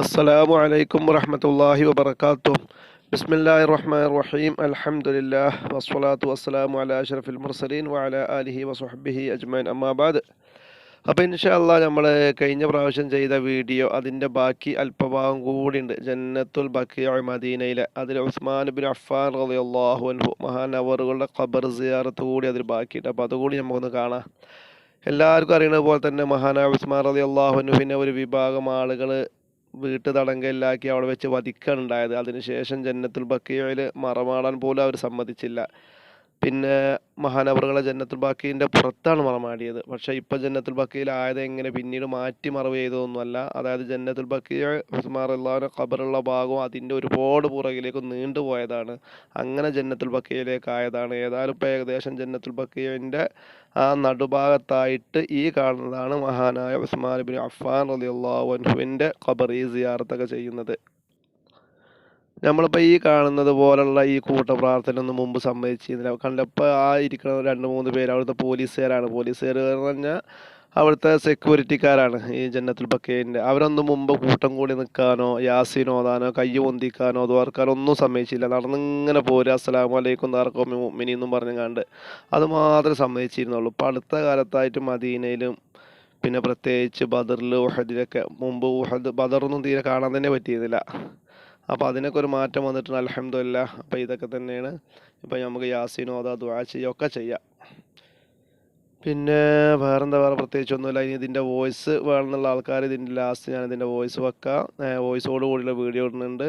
അസ്സലാമു അലൈക്കും വരഹമുല്ലാഹി വാത്തു ബിസ്മില്ലാഹി റഹ്മാൻ റഹീം. അൽഹംദുലില്ലാഹ് വസ്സലാത്തു വസ്സലാമു അല അഷറഫിൽ മുർസലീൻ വഅല ആലിഹി വസുഹബിഹി അജ്മാൻ അമ്മാബാദ് അപ്പോൾ ഇൻഷാല്ല നമ്മൾ കഴിഞ്ഞ പ്രാവശ്യം ചെയ്ത വീഡിയോ അതിന്റെ ബാക്കി അല്പഭാഗം കൂടിയുണ്ട് ജന്നത്തുൽ ബക്കിയ മദീനയിലെ അതിൽ ഉസ്മാൻ ബിൻ അഫാൻ റളിയല്ലാഹു അൻഹു മഹാനവറുകളുടെ ഖബർ സിയാറത്ത് കൂടി അതിൽ ബാക്കിയുണ്ട്. അപ്പോൾ അതുകൂടി നമുക്കൊന്ന് കാണാം. എല്ലാവർക്കും അറിയുന്നത് പോലെ തന്നെ മഹാനാ ഉസ്മാൻ റളിയല്ലാഹു അൻഹുവിനെ ഒരു വിഭാഗം ആളുകൾ വീട്ടു തടങ്കലിലാക്കി അവിടെ വെച്ച് വധിക്കുകയാണ് ഉണ്ടായത് അതിനുശേഷം ജന്നത്തുൽ ബക്കിയയിൽ മറമാടാൻ പോലും അവർ സമ്മതിച്ചില്ല. പിന്നെ മഹാനവറുകളെ ജന്നത്തുൽ ബാക്കീന്റെ പുറത്താണ് മറമാടിയത് പക്ഷേ ഇപ്പം ജന്നത്തുൽ ബക്കീലായത് എങ്ങനെ പിന്നീട് മാറ്റി മറവ് ചെയ്തതൊന്നുമല്ല. അതായത് ജന്നത്തുൽ ബക്കിയ ഉസ്മാർ അള്ളാഹിന്റെ ഖബറുള്ള ഭാഗവും അതിന്റെ ഒരുപാട് പുറകിലേക്ക് നീണ്ടുപോയതാണ് അങ്ങനെ ജന്നത്തുൽ ബക്കയിലേക്ക് ആയതാണ് ഏതായാലും ഇപ്പോൾ ഏകദേശം ജന്നത്തുൽ ബക്കീന്റെ ആ നടുഭാഗത്തായിട്ട് ഈ കാണുന്നതാണ് മഹാനായ ഉസ്മാൻ ബിൻ അഫ്ഫാൻ അലി അള്ളാഹു അൻഹുവിന്റെ ഖബർ ഈ സിയാറത്തൊക്കെ ചെയ്യുന്നത്. നമ്മളിപ്പോൾ ഈ കാണുന്നത് പോലുള്ള ഈ കൂട്ടപ്രാർത്ഥന ഒന്നും മുമ്പ് സമ്മതിച്ചിരുന്നില്ല. കണ്ടപ്പോൾ ആ ഇരിക്കുന്ന രണ്ട് മൂന്ന് പേര് അവിടുത്തെ പോലീസുകാരാണ്. പോലീസുകാർ എന്ന് പറഞ്ഞാൽ അവിടുത്തെ സെക്യൂരിറ്റിക്കാരാണ് ഈ ജന്നത്തുൽ ബക്കേന്റെ അവരൊന്നും മുമ്പ് കൂട്ടം കൂടി നിൽക്കാനോ യാസീൻ ഓതാനോ കൈ പൊന്തിക്കാനോ തോർക്കാനോ ഒന്നും സമ്മതിച്ചില്ല. നടന്നിങ്ങനെ പോരുക അസ്സലാമു അലൈക്കും താർക്കോ മിനി എന്നും പറഞ്ഞു കണ്ട് അത് മാത്രമേ സമ്മതിച്ചിരുന്നുള്ളൂ. ഇപ്പം അടുത്ത കാലത്തായിട്ട് മദീനയിലും പിന്നെ പ്രത്യേകിച്ച് ബദറിൽ ഉഹദിലൊക്കെ മുമ്പ് ഉഹദ് ബദറൊന്നും തീരെ കാണാൻ തന്നെ പറ്റിയിരുന്നില്ല. അപ്പോൾ അതിനൊക്കെ ഒരു മാറ്റം വന്നിട്ടുണ്ട്. അലഹമില്ല അപ്പോൾ ഇതൊക്കെ തന്നെയാണ്. ഇപ്പോൾ നമുക്ക് യാസീനോ അതാ ദുആ ചെയ്യുകയൊക്കെ ചെയ്യാം. പിന്നെ വേറെന്താ വേറെ പ്രത്യേകിച്ചൊന്നുമില്ല. ഇനി ഇതിന്റെ വോയിസ് വേണമെന്നുള്ള ആൾക്കാർ ഇതിന്റെ ലാസ്റ്റ് ഞാൻ ഇതിന്റെ വോയിസ് വെക്കാം. വോയിസോട് കൂടിയുള്ള വീഡിയോ ഇടുന്നുണ്ട്.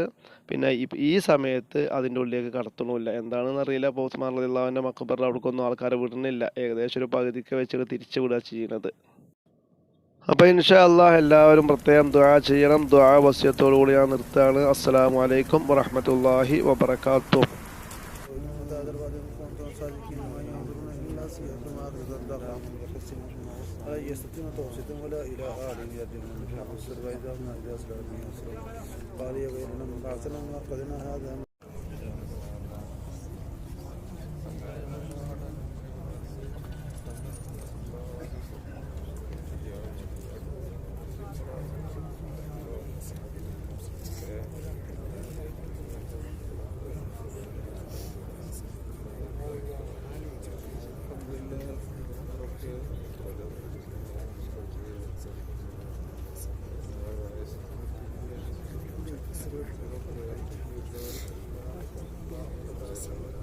പിന്നെ ഈ സമയത്ത് അതിന്റെ ഉള്ളിലേക്ക് കടത്തണമില്ല എന്താണെന്ന് അറിയില്ല. ഉസ്മാൻ അള്ളാഹുവിന്റെ മക്കബറിൽ അവിടേക്കൊന്നും ആൾക്കാരെ വിടുന്നില്ല. ഏകദേശം ഒരു പകുതിക്ക് വെച്ചിട്ട് തിരിച്ചു വിടുക ചെയ്യുന്നത്. അപ്പോൾ ഇൻഷാ അള്ളാഹ് എല്ലാവരും പ്രത്യേകം ദുആ ചെയ്യണം ദുആ വസ്യത്തോടു കൂടി ഞാൻ നിർത്തുകയാണ് അസ്സലാമു അലൈക്കും വറഹ്മത്തുള്ളാഹി വബറകാതുഹു يستطيع توسط ولا إلى آل يرجون من حق السر وإذا أردنا إلى صلاة قال يا بيننا من بعثنا ما قدنا هذا Thanks.